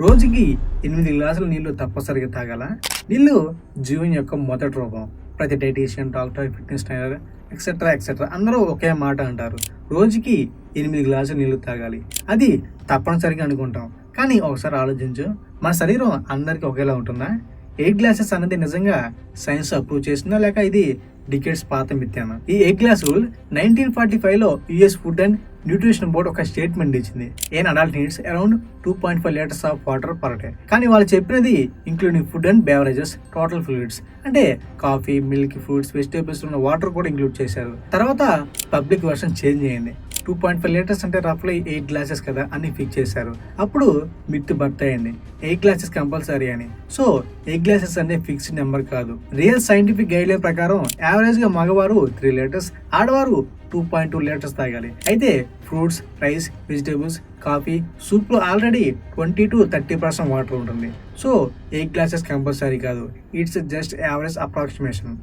రోజుకి ఎనిమిది గ్లాసుల నీళ్ళు తప్పనిసరిగా తాగాల? నీళ్ళు జీవన్ యొక్క మొదటి రూపం. ప్రతి dietitian doctor fitness trainer etcetera etcetera అందరూ ఒకే మాట అంటారు. రోజుకి ఎనిమిది గ్లాసులు నీళ్ళు తాగాలి. అది తప్పనిసరిగా అనుకుంటాం. కానీ ఒకసారి ఆలోచించు. మన శరీరం అందరికీ ఒకేలా ఉంటుందా? ఎయిట్ గ్లాసెస్ అనేది నిజంగా సైన్స్ అప్రూవ్ చేసిందా? లేక ఇది డికెట్స్ పాత మిత్యాన ఈ eight glass rule nineteen forty ఫైవ్లో US food and nutrition board ఒక స్టేట్మెంట్ ఇచ్చింది. An adult needs around two point five litres of water per day కానీ వాళ్ళు చెప్పినది including food and beverages total fluids అంటే కాఫీ మిల్క్ ఫ్రూట్స్ వెజిటేబుల్స్ ఉన్న water కూడా include చేశారు. తర్వాత పబ్లిక్ వర్షన్ చేంజ్ అయ్యింది టూ పాయింట్ ఫైవ్ లీటర్స్ అంటే రఫ్లీ ఎయిట్ గ్లాసెస్ కదా అని ఫిక్స్ చేశారు. అప్పుడు మిత్ బర్త్ అయింది ఎయిట్ గ్లాసెస్ కంపల్సరీ అని. సో ఎయిట్ గ్లాసెస్ అనే ఫిక్స్డ్ నెంబర్ కాదు. రియల్ సైంటిఫిక్ గైడ్ లైన్ ప్రకారం యావరేజ్గా మగవారు త్రీ లీటర్స్ ఆడవారు టూ పాయింట్ టూ లీటర్స్ తాగాలి. అయితే fruits rice vegetables coffee సూప్లో already twenty to thirty percent water ఉంటుంది. సో ఎయిట్ గ్లాసెస్ కంపల్సరీ కాదు. It's just average approximation